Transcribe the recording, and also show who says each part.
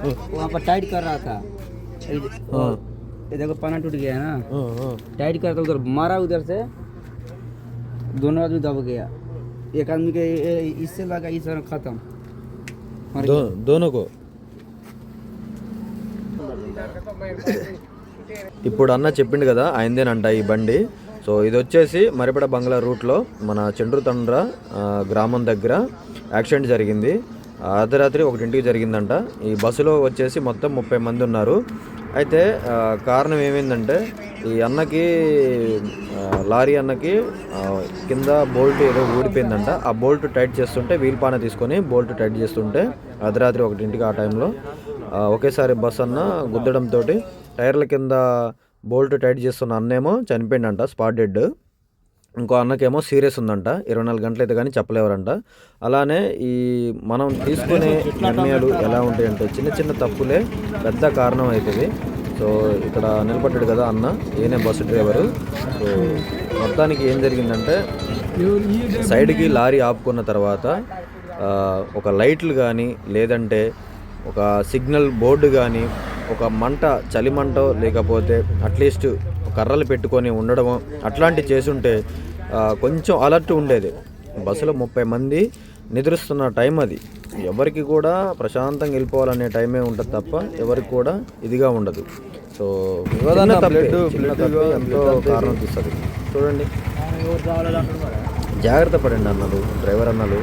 Speaker 1: वहाँ पर टाइट कर रहा था ये-
Speaker 2: हाँ।
Speaker 1: ये देखो पाना टूट गया है ना
Speaker 2: हाँ, हाँ।
Speaker 1: टाइट कर रहा था उधर मारा उधर से दोनों आदमी दब गया एक आदमी के ये- ये- इससे लगा इस तरह खत्म मर
Speaker 2: दो दोनों को ఇప్పుడు అన్న చెప్పిండు కదా ఆయనదేనంట ఈ బండి సో ఇది వచ్చేసి మరిపడ బంగ్లా రూట్లో మన చండ్రు తండ్ర ఆ, గ్రామం దగ్గర యాక్సిడెంట్ జరిగింది ఆ, అర్ధరాత్రి ఒకటింటికి జరిగిందంట. ఈ బస్సులో వచ్చేసి మొత్తం ముప్పై మంది ఉన్నారు. అయితే కారణం ఏమైందంటే ఈ అన్నకి లారీ అన్నకి కింద బోల్ట్ ఏదో ఊడిపోయిందంట. ఆ బోల్ట్ టైట్ చేస్తుంటే వీల్ పాన తీసుకొని బోల్ట్ టైట్ చేస్తుంటే అర్ధరాత్రి ఒకటింటికి ఆ టైంలో ఒకేసారి బస్ అన్న గుద్దడంతో టైర్ల కింద బోల్ట్ టైట్ చేస్తున్న అన్నేమో చనిపోయిందంట స్పాట్ డెడ్ ఇంకో అన్నకేమో సీరియస్ ఉందంట. ఇరవై నాలుగు గంటలు అయితే కానీ చెప్పలేవరంట. అలానే ఈ మనం తీసుకునే నిర్ణయాలు ఎలా ఉంటాయంటే చిన్న చిన్న తప్పులే పెద్ద కారణం అవుతుంది సో ఇక్కడ నిలబడ్డాడు కదా అన్న. ఈయనే బస్సు డ్రైవరు. సో మొత్తానికి ఏం జరిగిందంటే సైడ్కి లారీ ఆపుకున్న తర్వాత ఒక లైట్లు కానీ లేదంటే ఒక సిగ్నల్ బోర్డు కానీ ఒక మంట చలి మంట లేకపోతే అట్లీస్ట్ కర్రలు పెట్టుకొని ఉండడం అట్లాంటివి చేసుంటే కొంచెం అలర్ట్ ఉండేది. బస్సులో ముప్పై మంది నిద్రిస్తున్న టైం అది. ఎవరికి కూడా ప్రశాంతంగా వెళ్ళిపోవాలనే టైమే ఉంటుంది తప్ప ఎవరికి కూడా ఇదిగా ఉండదు. సో ఎంతో కారణం తీస్తుంది చూడండి. జాగ్రత్త పడండి అన్నలు డ్రైవర్ అన్నలు.